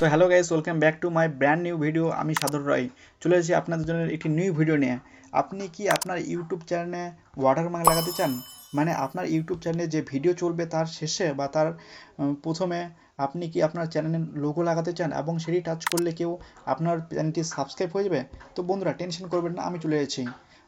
তো hello guys welcome back to my brand new video আমি সাদর রায়। চলে এসেছি আপনাদের জন্য একটি নিউ ভিডিও নিয়ে। আপনি কি আপনার ইউটিউব চ্যানেলে ওয়াটারমার্ক লাগাতে চান? মানে আপনার ইউটিউব চ্যানেলে যে ভিডিও চলবে তার শেষে বা তার প্রথমে আপনি কি আপনার চ্যানেলের লোগো লাগাতে চান এবং সেটি টাচ করলে কেউ আপনার চ্যানেলটি সাবস্ক্রাইব হয়ে যাবে? তো বন্ধুরা টেনশন করবেন না, আমি চলে এসেছি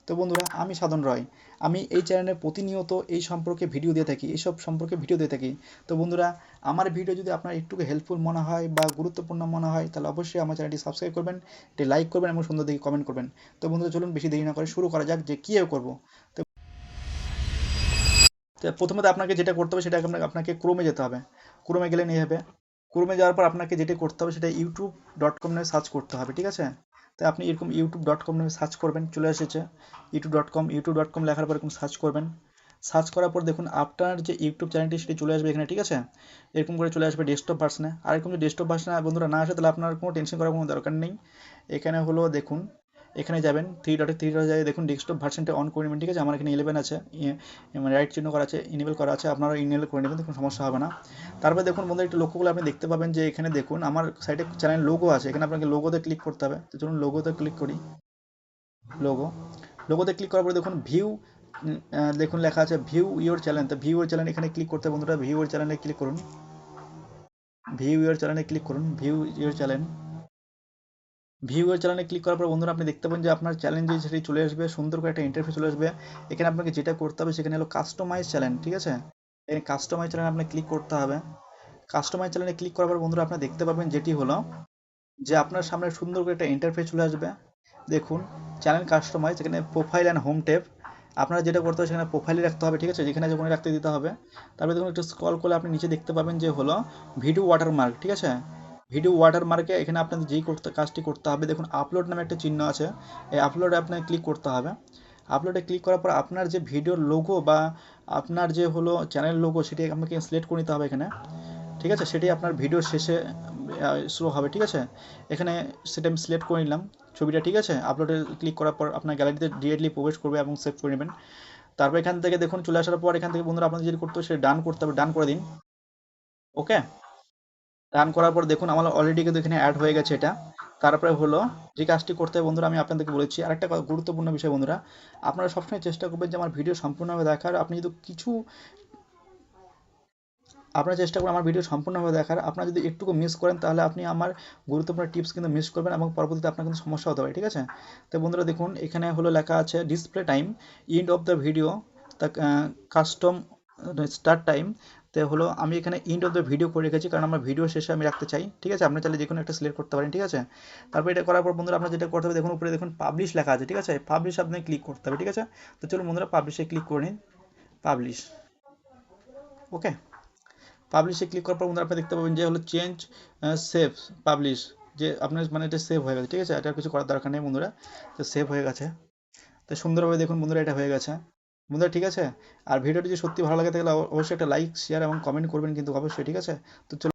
তো বন্ধুরা, আমি সাধন রয়। আমি এই চ্যানেলে প্রতিনিয়ত এই সম্পর্কে ভিডিও দিয়ে থাকি এইসব সম্পর্কে ভিডিও দিয়ে থাকি। তো বন্ধুরা, আমার ভিডিও যদি আপনার একটু হেল্পফুল মনে হয় বা গুরুত্বপূর্ণ মনে হয়, তাহলে অবশ্যই আমার চ্যানেলটি সাবস্ক্রাইব করবেন, একটি লাইক করবেন এবং সুন্দর দেখে কমেন্ট করবেন। তো বন্ধুরা, চলুন বেশি দেরি না করে শুরু করা যাক যে কীভাবে করব। তো তো প্রথমত আপনাকে যেটা করতে হবে সেটা আপনাকে আপনাকে ক্রোমে যেতে হবে। ক্রোমে গেলে নিয়ে হবে ক্রোমে যাওয়ার পর আপনাকে যেটা করতে হবে সেটা ইউটিউব ডট কম নামে সার্চ করতে হবে, ঠিক আছে? তো আপনি এরকম ইউটিউব ডট কম নামে সার্চ করবেন, চলে এসেছে। YouTube dot com YouTube dot com লেখার পর এরকম সার্চ করবেন। সার্চ করার পর দেখুন, আপনার যে ইউটিউব চ্যানেলটি সেটি চলে আসবে এখানে, ঠিক আছে? এরকম করে চলে আসবে ডেস্কটপ ভার্সনে আর এরকম যদি ডেস্কটপ ভার্সনে বন্ধুরা না আসে, তাহলে আপনার কোনো টেনশন করার কোনো দরকার নেই। এখানে হলো দেখুন এখানে যাবেন থ্রি ডটে থ্রি ডটে যাই দেখুন ডেস্কটপ ভার্সনটা অন করে নেবেন, ঠিক আছে? আমার এখানে ইলেভেন আছে মানে রাইট চিহ্ন করা আছে ইনেবল করা আছে, আপনারা ইনেবল করে নেবেন কোনো সমস্যা হবে না। তারপরে দেখুন বন্ধু একটু লক্ষ্য করলে আপনি দেখতে পাবেন যে এখানে দেখুন, আমার সাইডে চ্যানেল লোগো আছে, এখানে আপনাকে লোগোতে ক্লিক করতে হবে। তো চলুন লোগোতে ক্লিক করি। লোগো লোগোতে ক্লিক করার পরে দেখুন ভিউ দেখুন লেখা আছে ভিউ ইউর চ্যানেল তো ভিউ ইওর চ্যানেল এখানে ক্লিক করতে বন্ধুরা ভিউ ইওর চ্যানেলে ক্লিক করুন। ভিউ ইউর চ্যানেলে ক্লিক করুন ভিউ ইউর চ্যানেল ভিউ চ্যানেলে ক্লিক করার পর বন্ধুরা আপনি দেখতে পাবেন যে আপনার যে সেটি চলে আসবে, সুন্দর করে একটা ইন্টারফেস চলে আসবে। এখানে আপনাকে যেটা করতে হবে সেখানে হলো কাস্টমাইজ চ্যানেল ঠিক আছে? এখানে কাস্টমাইজ চ্যানেল আপনাকে ক্লিক করতে হবে। কাস্টমাইজ চ্যানেলে ক্লিক করার পর বন্ধুরা আপনি দেখতে পাবেন যেটি হলো যে আপনার সামনে সুন্দর করে একটা ইন্টারফেস চলে আসবে। দেখুন চ্যানেল কাস্টমাইজ এখানে প্রোফাইল অ্যান্ড হোম টেপ আপনারা যেটা করতে হবে সেখানে প্রোফাইলে রাখতে হবে, ঠিক আছে? যেখানে যেখানে রাখতে দিতে হবে। তারপরে দেখুন, একটু স্ক্রল করলে আপনি নিচে দেখতে পাবেন যে হলো ভিডিও ওয়াটারমার্ক ঠিক আছে? ভিডিও ওয়াটারমার্কে এখানে আপনাদের যেই করতে, কাজটি করতে হবে, দেখুন আপলোড নামে একটা চিহ্ন আছে, এই আপলোডে আপনাকে ক্লিক করতে হবে। আপলোডে ক্লিক করার পর আপনার যে ভিডিওর লোগো বা আপনার যে হলো চ্যানেল লোগো সেটি আপনাকে সিলেক্ট করে নিতে হবে এখানে। ঠিক আছে? সেটি আপনার ভিডিওর শেষে শো হবে, ঠিক আছে? এখানে সেটা আমি সিলেক্ট করে নিলাম। ছবিটা, ঠিক আছে? আপলোডে ক্লিক করার পর আপনার গ্যালারিতে ডিরেক্টলি প্রবেশ করবে এবং সেভ করে নেবেন। তারপর এখান থেকে দেখুন, চলে আসার পর এখান থেকে বন্ধুরা আপনাদের যেটা করতে হবে, সেটা ডান করতে হবে ডান করে দিন। ওকে ডান করার পর দেখুন আমার অলরেডি কিন্তু এখানে অ্যাড হয়ে গেছে এটা। তারপরে হলো, যে কাজটি করতে হবে বন্ধুরা, আমি আপনাদেরকে বলেছি, আরেকটা গুরুত্বপূর্ণ বিষয় বন্ধুরা, আপনারা সবসময় চেষ্টা করবেন যে আমার ভিডিও সম্পূর্ণভাবে দেখার, আপনি যদি কিছু আপনারা চেষ্টা করুন আমার ভিডিও সম্পূর্ণভাবে দেখার, আপনারা যদি একটুকু মিস করেন, তাহলে আপনি আমার গুরুত্বপূর্ণ টিপস কিন্তু মিস করবেন এবং পরবর্তীতে আপনার কিন্তু সমস্যা হতে পারে, ঠিক আছে? তো বন্ধুরা দেখুন, এখানে হলো লেখা আছে display time end of the video the custom start time তো হলো আমি এখানে এন্ড অফ দ্য ভিডিও করে রেখেছি, কারণ আমার ভিডিও শেষে আমি রাখতে চাই। ঠিক আছে? আপনি চাইলে যে কোনো একটা সিলেক্ট করতে পারেন, ঠিক আছে? তারপর এটা করার পর বন্ধুরা আপনার যেটা করতে হবে, দেখুন উপরে দেখুন পাবলিশ লেখা আছে, ঠিক আছে? পাবলিশ আপনি ক্লিক করতে হবে, ঠিক আছে? তো চলুন বন্ধুরা পাবলিশে ক্লিক করে নিন। পাবলিশ ওকে পাবলিশে ক্লিক করার পর বন্ধুরা আপনি দেখতে পাবেন যে হলো চেঞ্জ সেভ পাবলিশ যে আপনার মানে এটা সেভ হয়ে গেছে, ঠিক আছে? এটা কিছু করার দরকার নেই বন্ধুরা। তো সেভ হয়ে গেছে। তো সুন্দরভাবে দেখুন বন্ধুরা এটা হয়ে গেছে। বন্ধুরা, ঠিক আছে? আর ভিডিওটি যদি সত্যি ভালো লাগে তাহলে অবশ্যই একটা লাইক শেয়ার এবং কমেন্ট করবেন কিন্তু অবশ্যই, ঠিক আছে? তো